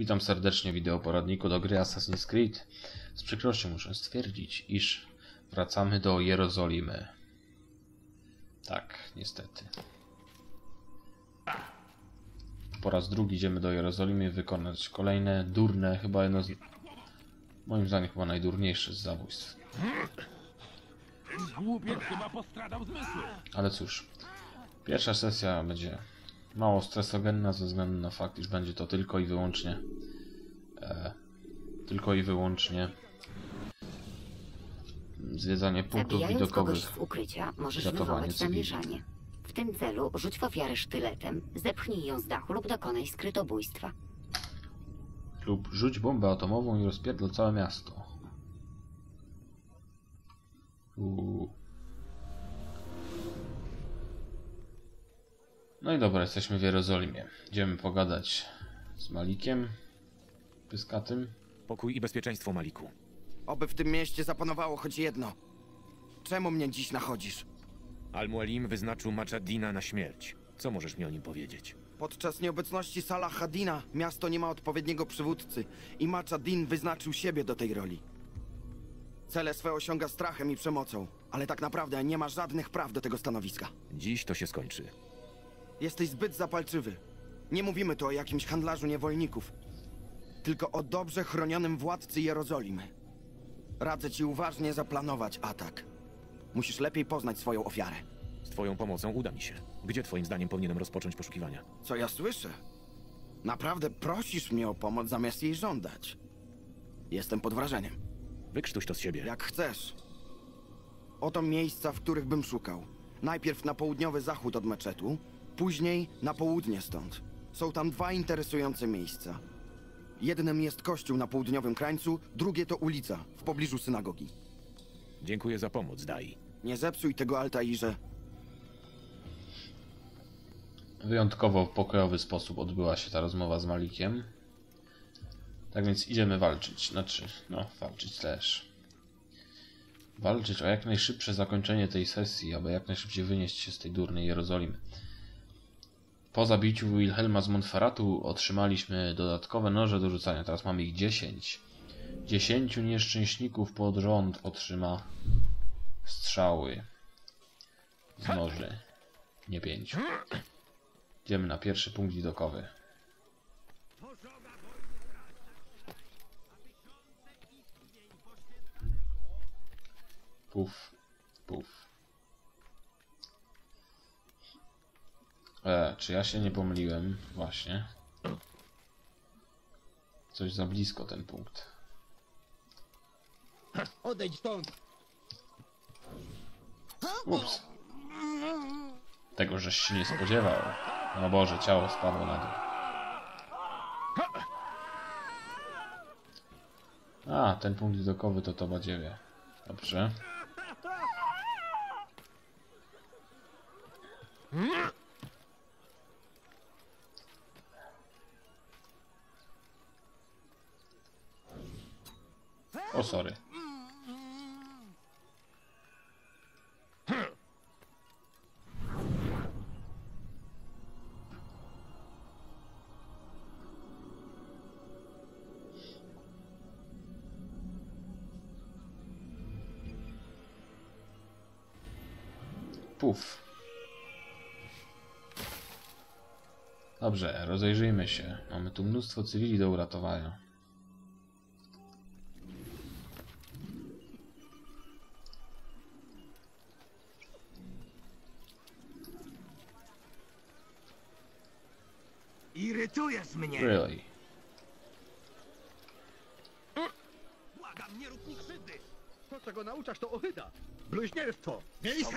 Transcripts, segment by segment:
Witam serdecznie w wideoporadniku do gry Assassin's Creed. Z przykrością muszę stwierdzić, iż wracamy do Jerozolimy. Tak, niestety. Po raz drugi idziemy do Jerozolimy wykonać kolejne durne, chyba jedno z... Moim zdaniem chyba najdurniejsze z zabójstw. Głupiec chyba postradał zmysły. Ale cóż, pierwsza sesja będzie mało stresogenna ze względu na fakt, iż będzie to tylko i wyłącznie e, tylko i wyłącznie zwiedzanie punktów Zabijając kogoś widokowych. w ukrycia, możesz wywołać zamieszanie. W tym celu rzuć w ofiarę sztyletem, zepchnij ją z dachu lub dokonaj skrytobójstwa. lub rzuć bombę atomową i rozpierdol całe miasto. Uuu. No i dobra, jesteśmy w Jerozolimie. Idziemy pogadać z Malikiem Pyskatym. Pokój i bezpieczeństwo, Maliku. Oby w tym mieście zapanowało choć jedno. Czemu mnie dziś nachodzisz? Al-Mualim wyznaczył Machadina na śmierć. Co możesz mi o nim powiedzieć? Podczas nieobecności Salah Hadina miasto nie ma odpowiedniego przywódcy i Machadin wyznaczył siebie do tej roli. Cele swe osiąga strachem i przemocą, ale tak naprawdę nie ma żadnych praw do tego stanowiska. Dziś to się skończy. Jesteś zbyt zapalczywy. Nie mówimy tu o jakimś handlarzu niewolników, tylko o dobrze chronionym władcy Jerozolimy. Radzę ci uważnie zaplanować atak. Musisz lepiej poznać swoją ofiarę. Z twoją pomocą uda mi się. Gdzie twoim zdaniem powinienem rozpocząć poszukiwania? Co ja słyszę? Naprawdę prosisz mnie o pomoc zamiast jej żądać. Jestem pod wrażeniem. Wykrztuś to z siebie. Jak chcesz. Oto miejsca, w których bym szukał. Najpierw na południowy zachód od meczetu, później na południe stąd. Są tam dwa interesujące miejsca. Jednym jest kościół na południowym krańcu, drugie to ulica w pobliżu synagogi. Dziękuję za pomoc, Dai. Nie zepsuj tego Altairze. Wyjątkowo w pokojowy sposób odbyła się ta rozmowa z Malikiem. Tak więc idziemy walczyć. Znaczy, no, walczyć też. Walczyć o jak najszybsze zakończenie tej sesji, aby jak najszybciej wynieść się z tej durnej Jerozolimy. Po zabiciu Wilhelma z Montferratu otrzymaliśmy dodatkowe noże do rzucania. Teraz mamy ich 10. 10 nieszczęśników pod rząd otrzyma strzały z noży. Nie 5. Idziemy na pierwszy punkt widokowy. Puf, puf. E, czy ja się nie pomyliłem? Właśnie. Coś za blisko ten punkt. Odejdź stąd. Ups. Tego żeś się nie spodziewał. No Boże, ciało spadło na dół. A, ten punkt widokowy to to badziewie. Dobrze. O, sorry. Puf. Dobrze, rozejrzyjmy się. Mamy tu mnóstwo cywili do uratowania. Irytujesz mnie. Really? Błagam, nie rób mi krzywdy. To, czego nauczasz, to ohyda. Bluźnierstwo. Miejsce.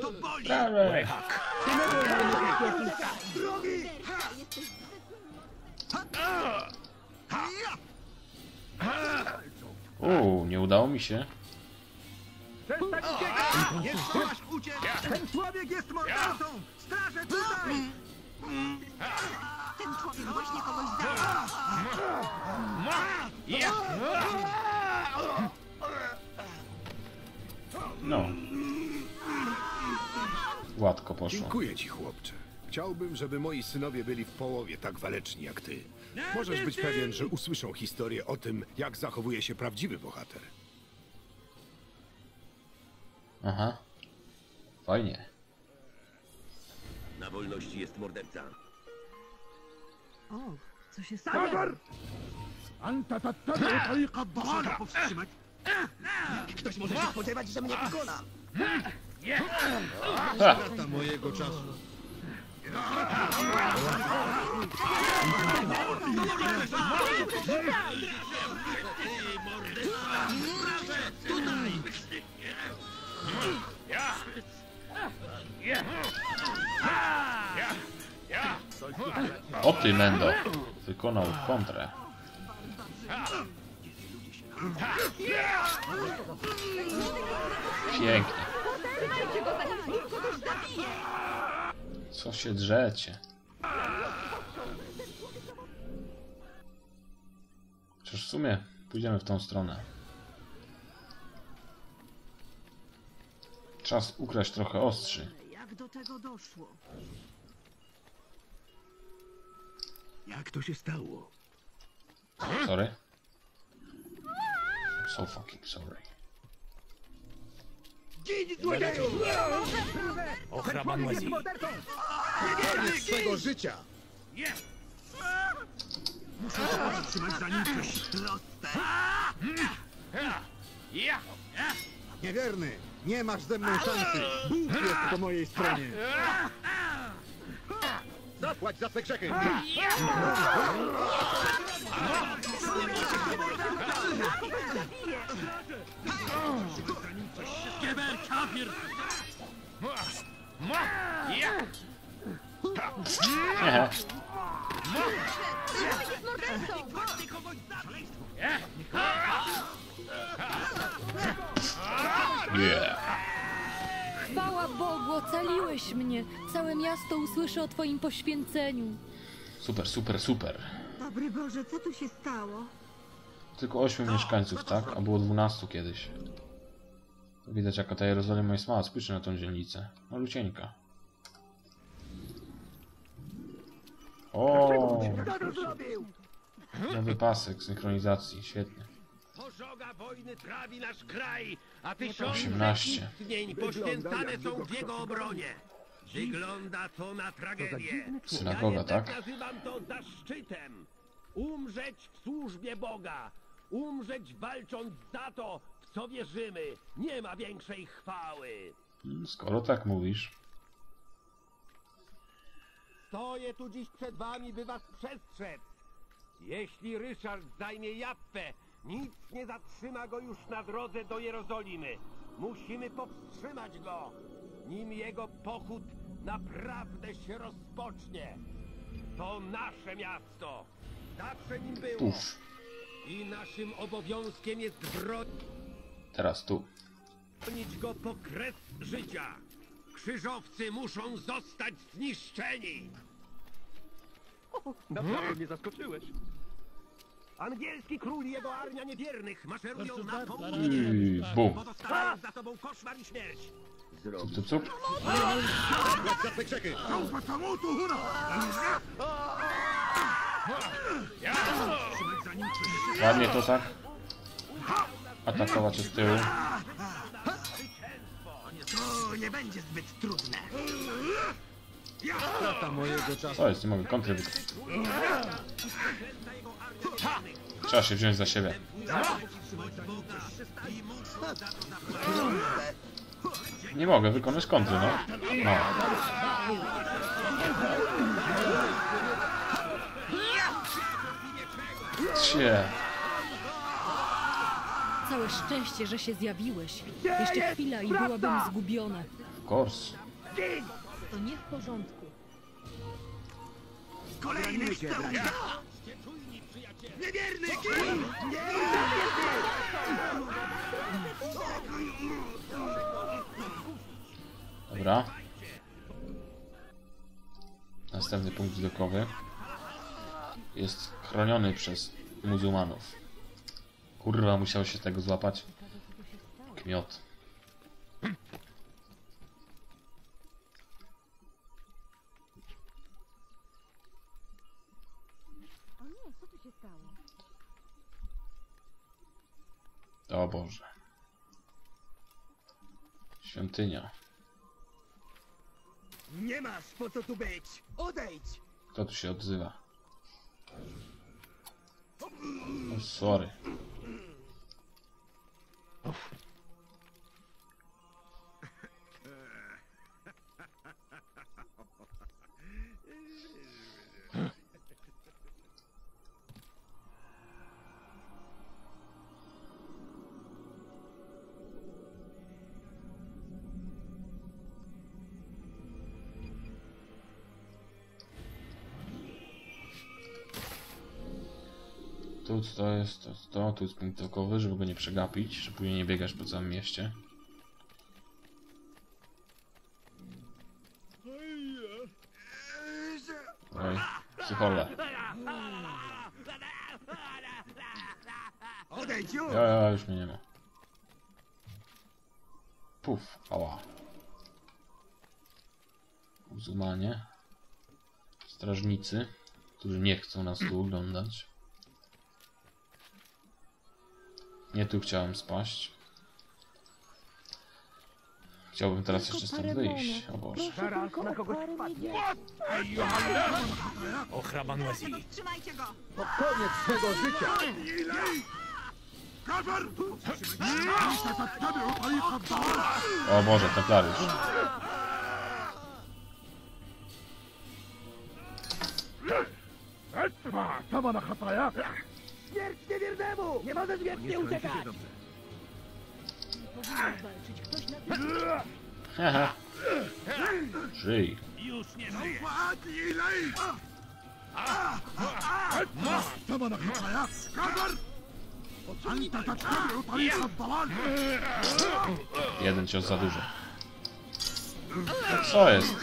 To boli. Dalej. Drogi. Uuu, nie udało mi się. Ten człowiek jest mordercą. Strażę tutaj. Ten człowiek właśnie kogoś zabił. No. Gładko poszło. Dziękuję ci, chłopcze. Chciałbym, żeby moi synowie byli w połowie tak waleczni jak ty. Możesz być pewien, że usłyszą historię o tym, jak zachowuje się prawdziwy bohater. Aha. Fajnie. Na wolności jest morderca. O, co się stało? Anta tattabi'u tariqa ad-dalal. powstrzymać. Ktoś może się spodziewać, że mnie pokona. Strata mojego czasu. O ty, Mendo. Wykonał kontrę. Pięknie. Co się drzecie? Chociaż w sumie pójdziemy w tą stronę. Czas ukraść trochę ostrzy. Jak do tego doszło? Jak to się stało? Sorry. So fucking sorry. Gin, złodzieju! Ochraban Łazir. Koniec swego życia! Muszę to powstrzymać zanim coś Niewierny! Nie masz ze mną szansy! Bóg jest po mojej stronie! Zapłać za swe grzechy! Nie. Yeah. Chwała Bogu, ocaliłeś mnie. Całe miasto usłyszy o twoim poświęceniu. Super, super, super. Dobry Boże, co tu się stało? Tylko 8 mieszkańców, tak? A było 12 kiedyś. Widać jaka ta Jerozolima jest mała. Spójrzcie na tą dzielnicę. Malucieńka. O, Nowy pasek synchronizacji. Świetnie. Pożoga wojny trawi nasz kraj, a tysiące 18. istnień poświęcane są w jego obronie. Wygląda to na tragedię. Synagoga, ja tak? nazywam to zaszczytem. Umrzeć w służbie Boga. Umrzeć walcząc za to, w co wierzymy. Nie ma większej chwały. Hmm, Skoro tak mówisz. Stoję tu dziś przed wami, by was przestrzec. Jeśli Ryszard zajmie Jappę, nic nie zatrzyma go już na drodze do Jerozolimy. Musimy powstrzymać go, nim jego pochód naprawdę się rozpocznie. To nasze miasto. Zawsze nim było. Puf. I naszym obowiązkiem jest Teraz tu. bronić go po kres życia. Krzyżowcy muszą zostać zniszczeni. Naprawdę mnie zaskoczyłeś. Angielski król i jego armia niewiernych maszerują na I południe. bum. Pozostawiając za sobą koszmar i śmierć. Cup, cup, cup. Ładnie to tak. Atakować od tyłu. To nie będzie zbyt trudne. Co jest? Nie mogę kontry. Trzeba się wziąć za siebie. Nie mogę wykonać kontry, no. No. Cie. Całe szczęście, że się zjawiłeś. Jeszcze chwila i byłabym zgubiona. Of course. To nie w porządku. Kolejny Niewierny! Dobra. Następny punkt widokowy jest chroniony przez muzułmanów. Kurwa, musiał się tego złapać. Kmiot. Co tu się stało? O Boże. Świątynia. Nie masz po co tu być! Odejdź! Kto tu się odzywa? O, sorry. Tu to jest to, to, tu jest punkt okowy, żeby go nie przegapić, żeby później nie biegać po całym mieście. Oj, psychole. Ja, ja, już mnie nie ma. Puf, ała. Muzułmanie. Strażnicy, którzy nie chcą nas tu oglądać. Nie tu chciałem spaść. Chciałbym teraz jeszcze stąd wyjść. O Boże. Zaraz na o kogoś wpadnie. Trzymajcie go! To koniec twego życia! O Boże, templariusz. Śmierć niewiernemu! Nie możesz wiecznie uciekać! Haha. Żyj. Jeden cios za dużo. No co jest?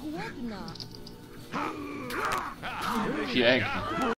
Głodna. Pięknie.